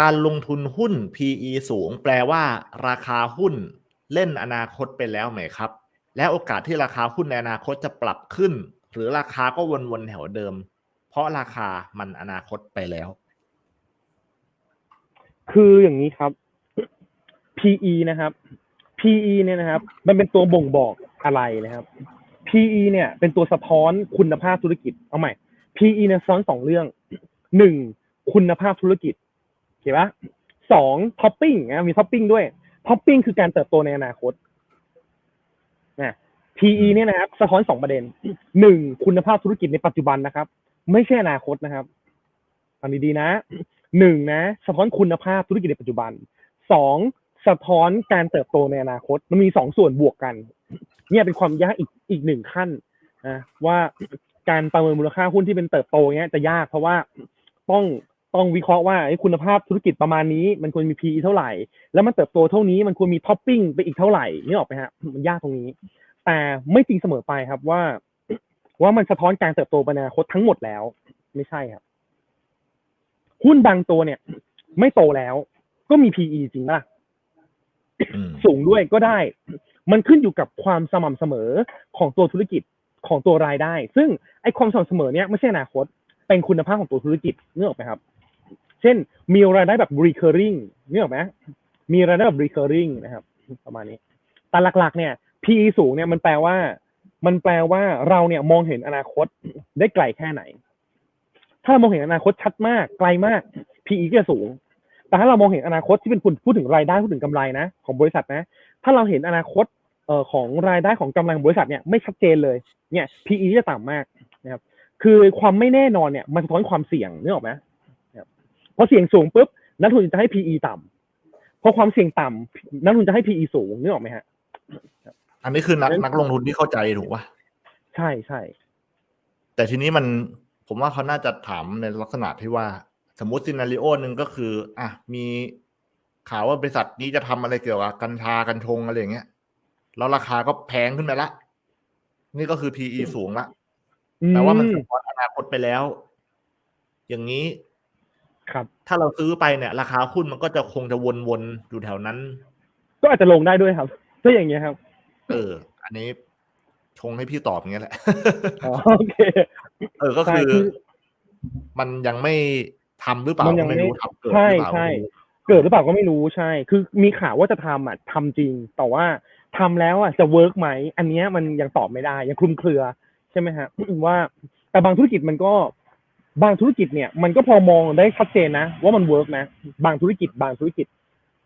การลงทุนหุ้น PE สูง แปลว่า ราคาหุ้นเล่นอนาคตไปแล้วไหมครับ และโอกาสที่ราคาหุ้นในอนาคตจะปรับขึ้น หรือราคาก็วนๆแถวเดิม เพราะราคามันอนาคตไปแล้ว คืออย่างนี้ครับ PE นะครับ PE เนี่ยนะครับ มันเป็นตัวบ่งบอกอะไรนะครับ PE เนี่ยเป็นตัวสะท้อนคุณภาพธุรกิจเอาใหม่ PE เนี่ยซ้อนสองเรื่องหนึ่งคุณภาพธุรกิจ เห็นปะสองท็อปปิ้งนะมีท็อปปิ้งด้วยท็อปปิ้งคือการเติบโตในอนาคตนะ PE เนี่ยนะครับสะท้อนสองประเด็นหนึ่งคุณภาพธุรกิจในปัจจุบันนะครับ ไม่ใช่อนาคตนะครับฟังดีๆนะหนึ่งนะ สะท้อนคุณภาพธุรกิจในปัจจุบันสองสะท้อนการเติบโตในอนาคต มันมีสองส่วนบวกกัน เนี่ยเป็นความยากอีกอีกหนึ่งขั้นนะว่าการประเมินมูลค่าหุ้นที่เป็นเติบโตเนี้ยจะยากเพราะว่าต้อง ต้องวิเคราะห์ว่าไอ้คุณภาพธุรกิจประมาณนี้มันควรมี PE เท่าไหร่ แล้วมันเติบโตเท่านี้มันควรมีท็อปปิ้งไปอีกเท่าไหร่นี่ออกไหมฮะมันยากตรงนี้ แต่ไม่จริงเสมอไปครับว่า ว่ามันสะท้อนการเติบโตในอนาคตทั้งหมดแล้ว ไม่ใช่ครับ หุ้นบางตัวเนี่ย ไม่โตแล้ว ก็มี PE จริงป่ะอืมสูงด้วยก็ได้ มันขึ้นอยู่กับความสม่ำเสมอของตัวธุรกิจของตัวรายได้ ซึ่งไอ้ความสม่ำเสมอเนี้ยไม่ใช่อนาคต เป็นคุณภาพของตัวธุรกิจนึกออกไหมครับเช่น มีรายได้แบบ recurring นึกออไหมมีรายได้แบบ recurring นะครับ ประมาณนี้แต่หลักๆ เนี่ย PE สูงเนี่ยมันแปลว่า มันแปลว่าเราเนี่ยมองเห็นอนาคตได้ไกลแค่ไหน ถ้าเรามองเห็นอนาคตชัดมาก ไกลมาก PE ก็จะสูง แต่ถ้าเรามองเห็นอนาคตที่เป็นพูดพูดถึงรายได้พูดถึงกำไรนะ ของบริษัทนะ ถ้าเราเห็นอนาคตเอ่อของรายได้ของกำไรของบริษัทเนี่ยไม่ชัดเจนเลย เนี่ย PE จะต่ำมากนะครับ คือความไม่แน่นอนเนี่ย มันสะท้อนความเสี่ยงนึกออกไหม พอเสี่ยงสูงปุ๊บนักลงทุนจะให้ PE ต่ำพอความเสี่ยงต่ำนักลงทุนจะให้ PE สูงนึกออกไหมฮะ อันนี้คือนักนักลงทุนที่เข้าใจถูกป่ะใช่ใช่แต่ทีนี้มันผมว่าเขาน่าจะถามในลักษณะที่ว่า สมมติซีนารีโอหนึ่งก็คือ อะมีข่าวว่าบริษัทนี้จะทำอะไรเกี่ยวกับกัญชากัญชงอะไรอย่างเงี้ยแล้วราคาก็แพงขึ้นไปละ นี่ก็คือ PE สูงละแต่ว่ามันอืสะท้อนอนาคตไปแล้ว อย่างนี้ ครับ ถ้าเราซื้อไปเนี่ย ราคาหุ้นมันก็จะคงจะวนๆอยู่แถวนั้น ก็อาจจะลงได้ด้วยครับก็อย่างเงี้ยครับ เออ อันนี้ชงให้พี่ตอบอย่างเงี้ยแหละอ๋อโอเคเออก็คือใช่คือ มันยังไม่ทำหรือเปล่ามันยัก็งไม่ไม่รู้ทำเกิดหใช่รือเปล่าใช่ก็ไม่รู้เกิดหรือเปล่าก็ไม่รู้ใช่ คือมีข่าวว่าจะทำอะทำจริง แต่ว่าทำแล้วอะจะเวิร์กไหม อันเนี้ยมันยังตอบไม่ได้ ยังคลุมเครือ ใช่ไหมฮะว่าแต่บางธุรกิจมันก็ บางธุรกิจเนี่ยมันก็พอมองได้ชัดเจนนะ ว่ามันเวิร์กนะ บางธุรกิจบางธุรกิจ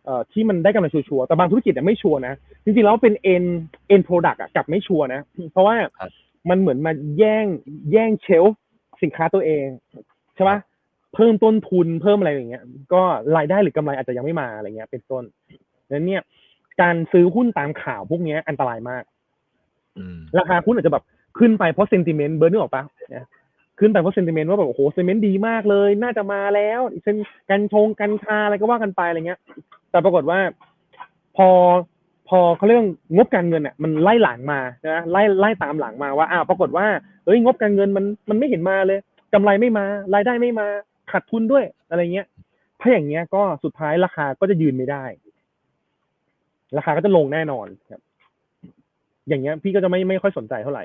เอ่อที่มันได้กำไรชัวร์ๆแต่บางธุรกิจเนี่ยไม่ชัวร์นะ จริงๆแล้วเป็น end end product อะกลับไม่ชัวร์นะ เพราะว่าครับมันเหมือนมาแย่งแย่งเชลฟ์สินค้าตัวเองใช่ปะเพิ่มต้นทุนเพิ่มอะไรอย่างเงี้ย ก็รายได้หรือกำไรอาจจะยังไม่มาอะไรเงี้ย เป็นต้นดังนั้นเนี่ย การซื้อหุ้นตามข่าวพวกเนี้ยอันตรายมากอืมราคาหุ้นอาจจะแบบขึ้นไปเพราะเซนติเมนต์เบิร์นนึกออกปะเนี่ย ขึ้นไปเพราะเซนติเมนต์ว่าแบบโอ้โหเซนติเมนต์ดีมากเลย น่าจะมาแล้วเซนกันชงกันชาอะไรก็ว่ากันไปอะไรเงี้ย แต่ปรากฏว่า พอพอเขาเรื่องงบการเงินอะมันไล่หลังมานะไล่ไล่ตามหลังมาว่าอ้าวปรากฏว่าเอ้ยงบการเงินมันมันไม่เห็นมาเลยกำไรไม่มารายได้ไม่มาขาดทุนด้วยอะไรเงี้ยถ้าอย่างเงี้ยก็สุดท้ายราคาก็จะยืนไม่ได้ ราคาก็จะลงแน่นอนครับ อย่างเงี้ยพี่ก็จะไม่ไม่ค่อยสนใจเท่าไหร่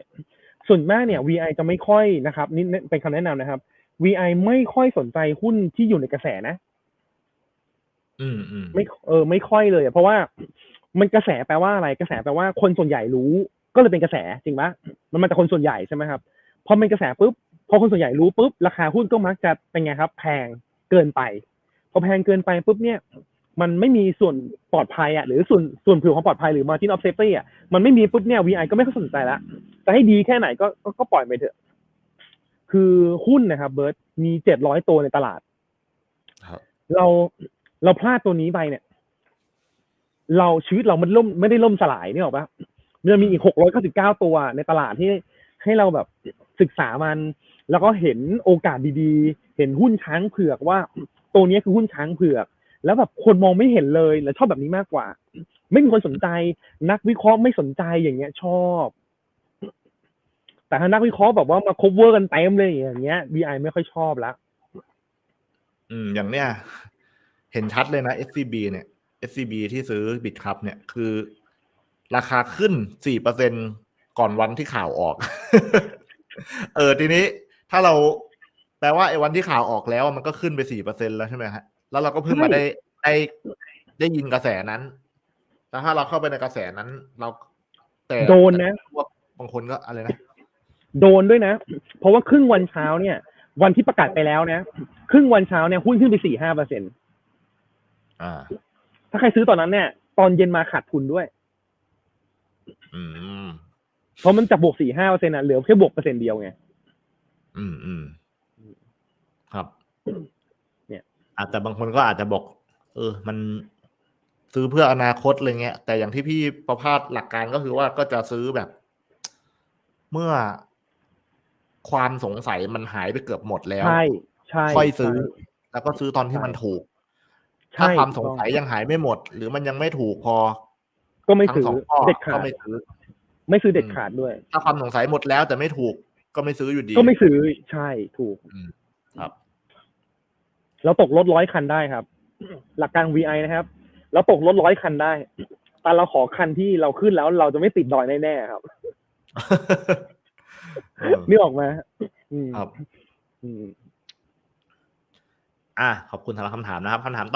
ส่วนมากเนี่ย VI จะไม่ค่อยนะครับนี่เป็นคำแนะนำนะครับ VI ไม่ค่อยสนใจหุ้นที่อยู่ในกระแสนะ อืมอืมไม่เออ ไม่ค่อยเลยอะเพราะว่ามันกระแสแปลว่าอะไรกระแสแปลว่าคนส่วนใหญ่รู้ ก็เลยเป็นกระแสจริงปะมันมาจากคนส่วนใหญ่ใช่ไหมครับพอเป็นกระแสปุ๊บพอคนส่วนใหญ่รู้ปุ๊บราคาหุ้นก็มักจะเป็นไงครับ แพงเกินไป พอแพงเกินไปปุ๊บเนี่ย มันไม่มีส่วนปลอดภัยอะหรือส่วนส่วนเผื่อความปลอดภัยหรือ margin of safety อะมันไม่มีปุ๊บเนี่ย VI ก็ไม่ค่อยสนใจละแต่ให้ดีแค่ไหนก็ก็ก็ปล่อยไปเถอะ คือหุ้นนะครับเบิร์ตมีเจ็ดร้อยตัวในตลาดครับเราเราพลาดตัวนี้ไปเนี่ย เราชีวิตเรามันล่มไม่ได้ล่มสลายนี่หรอกปะมันมีอีกหกร้อยเก้าสิบเก้าตัวในตลาดที่ให้เราแบบศึกษามัน แล้วก็เห็นโอกาสดีๆ เห็นหุ้นช้างเผือกว่า ตัวนี้คือหุ้นช้างเผือก แล้วแบบคนมองไม่เห็นเลยแล้วชอบแบบนี้มากกว่า ไม่มีคนสนใจ นักวิเคราะห์ไม่สนใจอย่างเงี้ย ชอบ แต่ถ้านักวิเคราะห์แบบว่ามา cover กันเต็มเลยอย่างเงี้ย VI ไม่ค่อยชอบละอืม อย่างเนี้ยเห็นชัดเลยนะ SCB เนี่ย SCB ที่ซื้อบิตครับเนี่ยคือ ราคาขึ้นสี่เปอร์เซ็นก่อนวันที่ข่าวออก เออ ทีนี้ถ้าเราแปลว่าไอ้วันที่ข่าวออกแล้วมันก็ขึ้นไปสี่เปอร์เซ็นแล้วใช่ไหมฮะ แล้วเราก็เพิ่งมาได้ได้ได้ยินกระแสนั้นแล้วถ้าเราเข้าไปในกระแสนั้น เราแต่โดนนะพวกบางคนก็อะไรนะโดนด้วยนะ เพราะว่าครึ่งวันเช้าเนี่ย วันที่ประกาศไปแล้วนะครึ่งวันเช้าเนี่ยหุ้นขึ้นไปสี่ห้าเปอร์เซ็นอ่าถ้าใครซื้อตอนนั้นเนี่ย ตอนเย็นมาขาดทุนด้วยอืมเพราะมันจากบวกสี่ห้าเปอร์เซ็นต์อะเหลือแค่บวกเปอร์เซ็นต์เดียวไง อืมอืมครับเนี่ย อาจจะบางคนก็อาจจะบอก เออ มันซื้อเพื่ออนาคตอะไรเงี้ย แต่อย่างที่พี่ประพาสหลักการก็คือว่าก็จะซื้อแบบ เมื่อความสงสัยมันหายไปเกือบหมดแล้ว ใช่ใช่ค่อยซื้อใช่แล้วก็ซื้อตอนที่มันถูกใช่ถ้าความสงถูกต้องสัยยังหายไม่หมด หรือมันยังไม่ถูกพอ ก็ไม่ทั้ซื้งอสองข้อเด็ดขาก็ดไม่ซื้อ ไม่ซื้อเด็ดขาดด้วย ถ้าความสงสัยหมดแล้วแต่ไม่ถูก ก็ไม่ซื้ออยู่ดี ก็ไม่ซื้อใช่ถูกอืมครับ เราตกรถร้อยคันได้ครับ หลักการ VI นะครับเราตกรถร้อยคันได้ แต่เราขอคันที่เราขึ้นแล้วเราจะไม่ติดดอยแน่ๆครับเออนี่ออกมาอืมครับอืมอะขอบคุณสำหรับคำถามนะครับคำถามต่อ